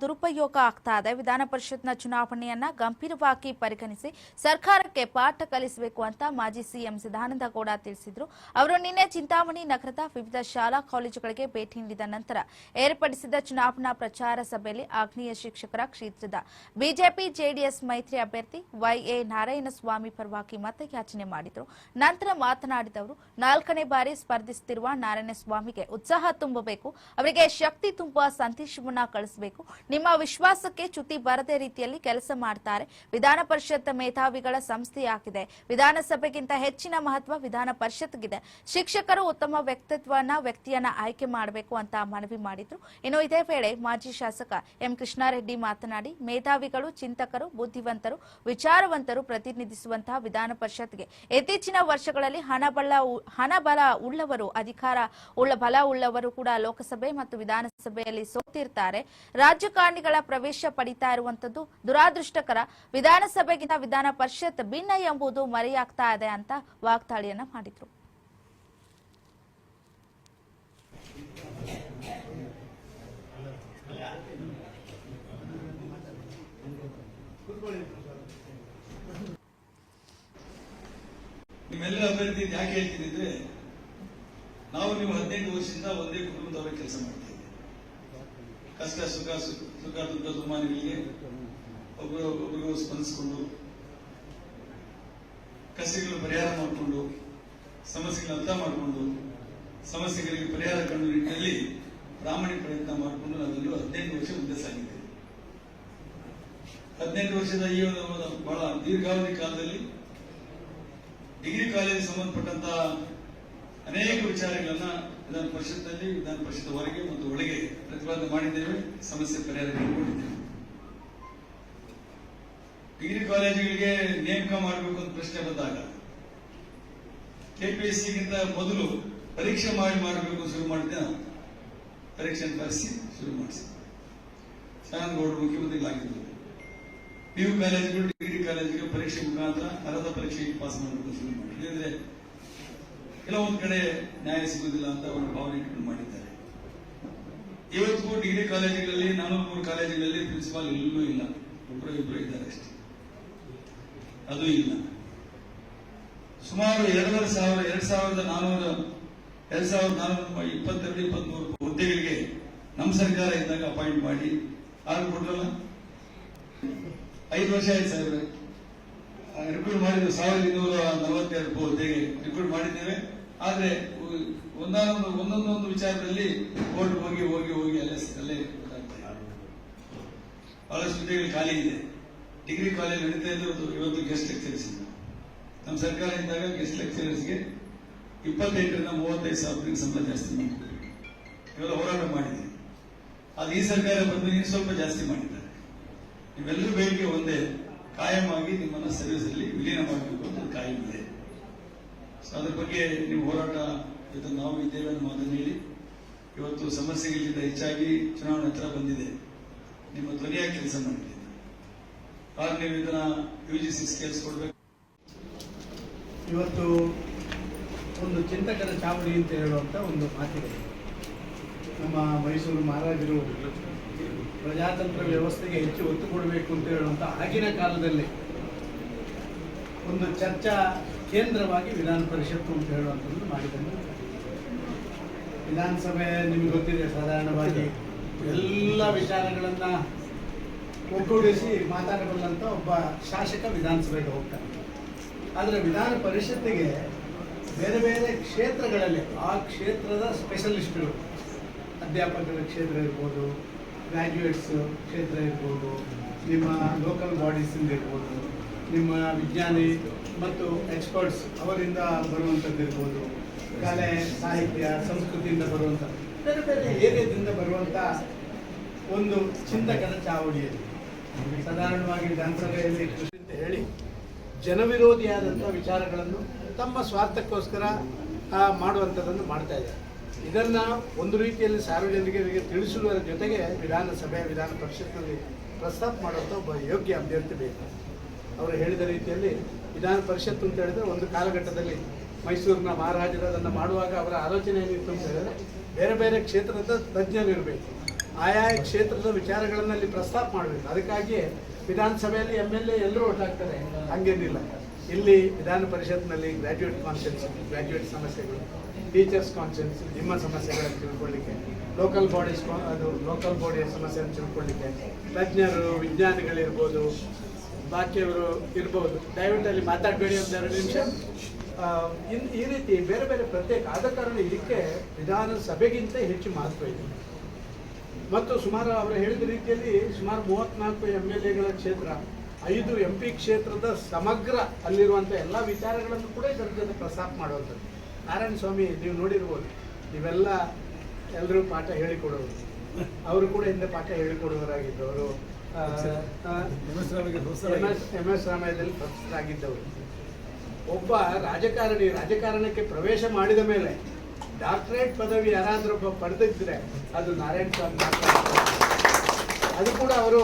ದುರುಪಯೋಗ ಆಗ್ತಾ ಇದೆ. ವಿಧಾನ ಪರಿಷತ್ನ ಚುನಾವಣೆಯನ್ನ ಗಂಭೀರವಾಗಿ ಪರಿಗಣಿಸಿ ಸರ್ಕಾರಕ್ಕೆ ಪಾಠ ಕಲಿಸಬೇಕು ಅಂತ ಮಾಜಿ ಸಿಎಂ ಸದಾನಂದ ಗೌಡ ತಿಳಿಸಿದ್ರು. ಅವರು ನಿನ್ನೆ ಚಿಂತಾಮಣಿ ನಗರದ ವಿವಿಧ ಶಾಲಾ ಕಾಲೇಜುಗಳಿಗೆ ಭೇಟಿ ನೀಡಿದ ನಂತರ ಏರ್ಪಡಿಸಿದ ಚುನಾವಣಾ ಪ್ರಚಾರ ಸಭೆಯಲ್ಲಿ ಆಗ್ನೇಯ ಶಿಕ್ಷಕರ ಕ್ಷೇತ್ರದ ಬಿಜೆಪಿ, ಜೆಡಿಎಸ್ ಮೈತ್ರಿ ಅಭ್ಯರ್ಥಿ ವೈಎ ನಾರಾಯಣಸ್ವಾಮಿ ಪರವಾಗಿ ಮತಯಾಚನೆ ಮಾಡಿದ್ರು. ನಂತರ ಮಾತನಾಡಿದ ಅವರು, ನಾಲ್ಕನೇ ಬಾರಿ ಸ್ಪರ್ಧಿಸುತ್ತಿರುವ ನಾರಾಯಣಸ್ವಾಮಿಗೆ ಉತ್ಸಾಹ ತುಂಬಬೇಕು. ಅವರಿಗೆ ಶಕ್ತಿ ತುಂಬುವ ಸಂದೇಶವನ್ನ ಕಳಿಸಬೇಕು. ನಿಮ್ಮ ವಿಶ್ವಾಸಕ್ಕೆ ಚ್ಯುತಿ ಬರದೇ ರೀತಿಯಲ್ಲಿ ಕೆಲಸ ಮಾಡ್ತಾರೆ. ವಿಧಾನ ಪರಿಷತ್ ಮೇಧಾವಿಗಳ ಸಂಸ್ಥೆಯಾಗಿದೆ ವಿಧಾನಸಭೆಗಿಂತ ಹೆಚ್ಚಿನ ಮಹತ್ವ ವಿಧಾನ ಪರಿಷತ್ಗಿದೆ. ಶಿಕ್ಷಕರು ಉತ್ತಮ ವ್ಯಕ್ತಿತ್ವನ ವ್ಯಕ್ತಿಯನ್ನ ಆಯ್ಕೆ ಮಾಡಬೇಕು ಅಂತ ಮನವಿ ಮಾಡಿದ್ರು. ಇನ್ನು ಇದೇ ವೇಳೆ ಮಾಜಿ ಶಾಸಕ ಎಂ. ಕೃಷ್ಣಾರೆಡ್ಡಿ ಮಾತನಾಡಿ, ಮೇಧಾವಿಗಳು, ಚಿಂತಕರು, ಬುದ್ಧಿವಂತರು, ವಿಚಾರವಂತರು ಪ್ರತಿನಿಧಿಸುವಂತಹ ವಿಧಾನ ಪರಿಷತ್ಗೆ ಇತ್ತೀಚಿನ ವರ್ಷಗಳಲ್ಲಿ ಹಣಬಲ ಹಣಬಲ ಉಳ್ಳವರು, ಅಧಿಕಾರ ಉಳ್ಳ, ಬಲ ಉಳ್ಳವರು ಕೂಡ ಲೋಕಸಭೆ ಮತ್ತು ವಿಧಾನಸಭೆಯಲ್ಲಿ ಸೋತಿರ್ತಾರೆ. ರಾಜಕಾರಣಿಗಳ ಪ್ರವೇಶ ಪಡಿತಾ ಇರುವಂತದ್ದು ದುರಾದೃಷ್ಟಕರ ವಿಧಾನಸಭೆಗಿಂತ ವಿಧಾನ ಪರಿಷತ್ ಭಿನ್ನ ಎಂಬುದು ಮರೆಯಾಗ್ತಾ ಇದೆ ಅಂತ ವಾಗ್ದಾಳಿಯನ್ನ ಮಾಡಿದ್ರು. ನಿಮ್ಮೆಲ್ಲರ ಅಭ್ಯರ್ಥಿ ಯಾಕೆ ಹೇಳ್ತೀನಿ ಅಂದ್ರೆ, ನಾವು ನೀವು ಹದಿನೆಂಟು ವರ್ಷದಿಂದ ಒಂದೇ ಕುಟುಂಬದವರ ಕೆಲಸ ಮಾಡ್ತಾ ಇದ್ದೀವಿ ಕಷ್ಟ ಸುಖ ಸುಖ ದುಃಖ ದುಮಾನಗಳಿಗೆ ಒಬ್ಬರು ಒಬ್ಬರಿಗೂ ಸ್ಪಂದಿಸಿಕೊಂಡು ಕಷ್ಟಗಳು ಪರಿಹಾರ ಮಾಡಿಕೊಂಡು, ಸಮಸ್ಯೆಗಳನ್ನ ಅರ್ಥ ಮಾಡಿಕೊಂಡು, ಸಮಸ್ಯೆಗಳಿಗೆ ಪರಿಹಾರ ಕಂಡು ನಿಟ್ಟಿನಲ್ಲಿ ಪ್ರಾಮಾಣಿಕ ಪ್ರಯತ್ನ ಮಾಡಿಕೊಂಡು ನಾವೆಲ್ಲರೂ ಹದಿನೆಂಟು ವರ್ಷ ಮುಂದೆ ಸಾಗಿದೆ ಹದಿನೆಂಟು ವರ್ಷದ ಈ ಒಂದು ಬಹಳ ದೀರ್ಘಾವಧಿ ಕಾಲದಲ್ಲಿ ಡಿಗ್ರಿ ಕಾಲೇಜ್ ಸಂಬಂಧಪಟ್ಟಂತ ಅನೇಕ ವಿಚಾರಗಳನ್ನ ವಿಧಾನ ಪರಿಷತ್ನಲ್ಲಿ ವಿಧಾನ ಪರಿಷತ್ ಹೊರಗೆ ಮತ್ತು ಒಳಗೆ ಪ್ರತಿಪಾದನೆ ಮಾಡಿದ್ದೇವೆ, ಸಮಸ್ಯೆ ಪರಿಹಾರ ಕಂಡುಕೊಂಡಿದ್ದೇವೆ. ಡಿಗ್ರಿ ಕಾಲೇಜುಗಳಿಗೆ ನೇಮಕ ಮಾಡಬೇಕು ಅಂತ ಪ್ರಶ್ನೆ ಬಂದಾಗ, ಕೆಪಿಎಸ್ಸಿಗಿಂತ ಮೊದಲು ಪರೀಕ್ಷೆ ಮಾಡಿ ಮಾಡಬೇಕು ಶುರು ಮಾಡಿದ್ದೆ ನಾವು ಪರೀಕ್ಷೆ ಬರೆಸಿ ಶುರು ಮಾಡಿಸಿ. ಸದಾನಂದಗೌಡರು ಮುಖ್ಯಮಂತ್ರಿಗಳಾಗಿದ್ದರು. ಪಿ ಯು ಕಾಲೇಜುಗಳು, ಡಿಗ್ರಿ ಕಾಲೇಜಿಗೆ ಪರೀಕ್ಷೆ ಮುಖಾಂತರ ಅರ್ಹತಾ ಪರೀಕ್ಷೆಗೆ ಪಾಸ್ ಮಾಡಬೇಕು ಶುರು ಮಾಡಿ ಕೆಲವೊಂದು ಕಡೆ ನ್ಯಾಯ ಸಿಗುವುದಿಲ್ಲ ಅಂತ ಒಂದು ಭಾವನೆ ಮಾಡಿದ್ದಾರೆ. ಇವತ್ತಿಗೂ ಡಿಗ್ರಿ ಕಾಲೇಜುಗಳಲ್ಲಿ ನಾನೂರು ಮೂರು ಕಾಲೇಜುಗಳಲ್ಲಿ ಪ್ರಿನ್ಸಿಪಾಲ್ ಎಲ್ಲೂ ಇಲ್ಲ. ಒಬ್ಬರು ಇಬ್ಬರು ಇದ್ದಾರೆ ಅಷ್ಟೇ. ಅದು ಇಲ್ಲ. ಸುಮಾರು ಎರಡೂವರೆ ಸಾವಿರ, ಎರಡ್ ಸಾವಿರದ ನಾನೂರ, ಎರಡ್ ಸಾವಿರದ ನಾನೂರ ಇಪ್ಪತ್ತೆರಡು, ಇಪ್ಪತ್ಮೂರು ಹುದ್ದೆಗಳಿಗೆ ನಮ್ಮ ಸರ್ಕಾರ ಇದ್ದಾಗ ಅಪಾಯಿಂಟ್ ಮಾಡಿ. ಆಗ ಕೊಡ್ರಲ್ಲ ಐದು ವರ್ಷ ಆಯ್ತು ಸಾಹೇಬ್ರೆ. ರಿಕ್ರೂಟ್ ಮಾಡಿದ್ದು ಸಾವಿರದ ಇನ್ನೂರ ನಲವತ್ತೆರಡು ಹುದ್ದೆಗೆ ರಿಕ್ರೂಟ್ ಮಾಡಿದ್ದೇವೆ. ಆದ್ರೆ, ಒಂದೊಂದು, ಒಂದೊಂದೊಂದು ವಿಚಾರದಲ್ಲಿ ಕೋರ್ಟ್ ಹೋಗಿ ಹೋಗಿ ಹೋಗಿ ಅಲ್ಲೇ ಅಲ್ಲೇ. ಬಹಳಷ್ಟು ಹುದ್ದೆಗಳು ಖಾಲಿ ಇದೆ. ಡಿಗ್ರಿ ಕಾಲೇಜ್ ನಡೀತಾ ಇದ್ದು ಇವತ್ತು ಗೆಸ್ಟ್ ಲೆಕ್ಚರ್ಸ್ ಇಲ್ಲ ನಮ್ಮ ಸರ್ಕಾರ ಇದ್ದಾಗ ಗೆಸ್ಟ್ ಲೆಕ್ಚರರ್ಸ್ಗೆ ಇಪ್ಪತ್ತೆಂಟರಿಂದ ಮೂವತ್ತೈದು ಸಾವಿರ ಸಂಬಳ ಜಾಸ್ತಿ ಮಾಡಿದ್ದಾರೆ. ಇವೆಲ್ಲ ಹೋರಾಟ ಮಾಡಿದೆ ಅದು ಈ ಸರ್ಕಾರ ಬಂದು ಇನ್ನು ಸ್ವಲ್ಪ ಜಾಸ್ತಿ ಮಾಡಿದ್ದಾರೆ. ಇವೆಲ್ಲರೂ ಬೇಡಿಕೆ ಒಂದೇ. ಕಾಯಮಾಗಿ ನಿಮ್ಮನ್ನ ಸರ್ವಿಸ್ ಅಲ್ಲಿ ವಿಲೀನ ಮಾಡಬೇಕು ಅಂತ ಕಾಯಂ ಇದೆ ಸೊ ಅದ್ರ ಬಗ್ಗೆ ನೀವು ಹೋರಾಟ ಇದು ನಾವು ಇದ್ದೇವೆ ಅನ್ನೋ ಮಾತನ್ನು ಹೇಳಿ, ಇವತ್ತು ಸಮಸ್ಯೆಗಳಿಂದ ಹೆಚ್ಚಾಗಿ ಚುನಾವಣೆ ಹತ್ರ ಬಂದಿದೆ. ನಿಮ್ಮ ಧ್ವನಿಯ ಕೆಲಸ ಮಾಡಿದೆ. ಆದ್ರೆ ನೀವು ಇದನ್ನ ಯು ಜಿ ಸಿ ಸ್ಕೇಲ್ಸ್ ಕೊಡ್ಬೇಕು. ಇವತ್ತು ಒಂದು ಚಿಂತಕರ ಚಾವಡಿ ಅಂತ ಹೇಳುವಂತ ಒಂದು ಮಾತಿದೆ. ನಮ್ಮ ಮೈಸೂರು ಮಹಾರಾಜರು ಪ್ರಜಾತಂತ್ರ ವ್ಯವಸ್ಥೆಗೆ ಹೆಚ್ಚು ಒತ್ತು ಕೊಡಬೇಕು ಅಂತ ಹೇಳುವಂಥ ಆಗಿನ ಕಾಲದಲ್ಲಿ ಒಂದು ಚರ್ಚಾ ಕೇಂದ್ರವಾಗಿ ವಿಧಾನ ಪರಿಷತ್ತು ಅಂತ ಹೇಳುವಂಥದ್ದು ಮಾಡಿದ್ದನ್ನು ವಿಧಾನಸಭೆ ನಿಮ್ಗೆ ಗೊತ್ತಿದೆ ಸಾಧಾರಣವಾಗಿ ಎಲ್ಲ ವಿಚಾರಗಳನ್ನು ಒಗ್ಗೂಡಿಸಿ ಮಾತಾಡಬಲ್ಲಂತ ಒಬ್ಬ ಶಾಸಕ ವಿಧಾನಸಭೆಗೆ ಹೋಗ್ತಾರೆ ಆದರೆ ವಿಧಾನ ಪರಿಷತ್ತಿಗೆ ಬೇರೆ ಬೇರೆ ಕ್ಷೇತ್ರಗಳಲ್ಲಿ ಆ ಕ್ಷೇತ್ರದ ಸ್ಪೆಷಲಿಸ್ಟ್ಗಳು, ಅಧ್ಯಾಪಕರ ಕ್ಷೇತ್ರ ಇರ್ಬೋದು ಗ್ರ್ಯಾಜುಯೇಟ್ಸ್ ಕ್ಷೇತ್ರ ಇರ್ಬೋದು ನಿಮ್ಮ ಲೋಕಲ್ ಬಾಡೀಸಿಂದ ಇರ್ಬೋದು ನಿಮ್ಮ ವಿಜ್ಞಾನಿ ಮತ್ತು ಎಕ್ಸ್ಪರ್ಟ್ಸ್ ಅವರಿಂದ ಬರುವಂಥದ್ದು ಇರ್ಬೋದು ಕಲೆ, ಸಾಹಿತ್ಯ, ಸಂಸ್ಕೃತಿಯಿಂದ ಬರುವಂಥ ಬೇರೆ ಬೇರೆ ಏರಿಯಾದಿಂದ ಬರುವಂಥ ಒಂದು ಚಿಂತಕನ ಚಾವಡಿಯಲ್ಲಿ ಸಾಧಾರಣವಾಗಿ ವಿಧಾನಸಭೆಯಲ್ಲಿ ಕೃಷಿ ಅಂತ ಹೇಳಿ ಜನವಿರೋಧಿಯಾದಂಥ ವಿಚಾರಗಳನ್ನು ತಮ್ಮ ಸ್ವಾರ್ಥಕ್ಕೋಸ್ಕರ ಮಾಡುವಂಥದ್ದನ್ನು ಮಾಡ್ತಾ ಇದ್ದಾರೆ. ಇದನ್ನ ಒಂದು ರೀತಿಯಲ್ಲಿ ಸಾರ್ವಜನಿಕರಿಗೆ ತಿಳಿಸುವುದರ ಜೊತೆಗೆ ವಿಧಾನಸಭೆ, ವಿಧಾನ ಪರಿಷತ್ನಲ್ಲಿ ಪ್ರಸ್ತಾಪ ಮಾಡುವಂಥ ಒಬ್ಬ ಯೋಗ್ಯ ಅಭ್ಯರ್ಥಿ ಬೇಕು. ಅವರು ಹೇಳಿದ ರೀತಿಯಲ್ಲಿ ವಿಧಾನ ಪರಿಷತ್ತು ಅಂತ ಹೇಳಿದ್ರೆ ಒಂದು ಕಾಲಘಟ್ಟದಲ್ಲಿ ಮೈಸೂರಿನ ಮಹಾರಾಜರು ಅದನ್ನು ಮಾಡುವಾಗ ಅವರ ಆಲೋಚನೆ ಏನಿತ್ತು ಅಂತ ಹೇಳಿದ್ರೆ ಬೇರೆ ಬೇರೆ ಕ್ಷೇತ್ರದ ತಜ್ಞರು ಇರಬೇಕು. ಆಯಾ ಕ್ಷೇತ್ರದ ವಿಚಾರಗಳನ್ನು ಅಲ್ಲಿ ಪ್ರಸ್ತಾಪ ಮಾಡಬೇಕು. ಅದಕ್ಕಾಗಿ ವಿಧಾನಸಭೆಯಲ್ಲಿ ಎಂ ಎಲ್ ಎ ಎಲ್ಲರೂ ಒಟ್ಟಾಗ್ತಾರೆ ಹಂಗೇನಿಲ್ಲ. ಇಲ್ಲಿ ವಿಧಾನ ಪರಿಷತ್ನಲ್ಲಿ ಗ್ರಾಜ್ಯುಯೇಟ್ ಕಾನ್ಫರೆನ್ಸ್ ಗ್ರಾಜ್ಯುಯೇಟ್ ಸಮಸ್ಯೆಗಳು. ಟೀಚರ್ಸ್ ಕಾನ್ಸೆನ್ಸ್ ನಿಮ್ಮ ಸಮಸ್ಯೆಗಳನ್ನು ತಿಳ್ಕೊಳ್ಳಿಕ್ಕೆ. ಲೋಕಲ್ ಬಾಡೀಸ್ ಅದು ಲೋಕಲ್ ಬಾಡಿಯ ಸಮಸ್ಯೆಯನ್ನು ತಿಳ್ಕೊಳ್ಳಿಕ್ಕೆ. ತಜ್ಞರು, ವಿಜ್ಞಾನಿಗಳಿರ್ಬೋದು, ಬಾಕಿಯವರು ಇರ್ಬೋದು, ದಯವಿಟ್ಟು ಅಲ್ಲಿ ಮಾತಾಡಬೇಡಿ ಒಂದು ಎರಡು ನಿಮಿಷ. ಇನ್ ಈ ರೀತಿ ಬೇರೆ ಬೇರೆ ಪ್ರತ್ಯೇಕ ಆದ ಕಾರಣ ಇದಕ್ಕೆ ವಿಧಾನಸಭೆಗಿಂತ ಹೆಚ್ಚು ಮಹತ್ವ ಇದೆ. ಮತ್ತು ಸುಮಾರು ಅವರು ಹೇಳಿದ ರೀತಿಯಲ್ಲಿ ಸುಮಾರು ಮೂವತ್ನಾಲ್ಕು ಎಂ ಎಲ್ ಎಗಳ ಕ್ಷೇತ್ರ, ಐದು ಎಂ ಪಿ ಕ್ಷೇತ್ರದ ಸಮಗ್ರ ಅಲ್ಲಿರುವಂಥ ಎಲ್ಲ ವಿಚಾರಗಳನ್ನು ಕೂಡ ಇದರ ಜೊತೆ ಪ್ರಸ್ತಾಪ ಮಾಡುವಂಥದ್ದು. ನಾರಾಯಣ ಸ್ವಾಮಿ, ನೀವು ನೋಡಿರ್ಬೋದು, ನೀವೆಲ್ಲ ಎಲ್ಲರೂ ಪಾಠ ಹೇಳಿಕೊಡೋರು. ಅವರು ಕೂಡ ಹಿಂದೆ ಪಾಠ ಹೇಳಿಕೊಡುವವರಾಗಿದ್ದು ಅವರು ಎಂ ಎಸ್ ರಾಮಯ್ಯದಲ್ಲಿ ಪ್ರಸ್ತರಾಗಿದ್ದವರು ಒಬ್ಬ ರಾಜಕಾರಣಿ, ರಾಜಕಾರಣಕ್ಕೆ ಪ್ರವೇಶ ಮಾಡಿದ ಮೇಲೆ ಡಾಕ್ಟರೇಟ್ ಪದವಿ ಯಾರಾದರೂ ಒಬ್ಬ ಪಡೆದಿದ್ರೆ ಅದು ನಾರಾಯಣ ಸ್ವಾಮಿ ಅದು ಕೂಡ ಅವರು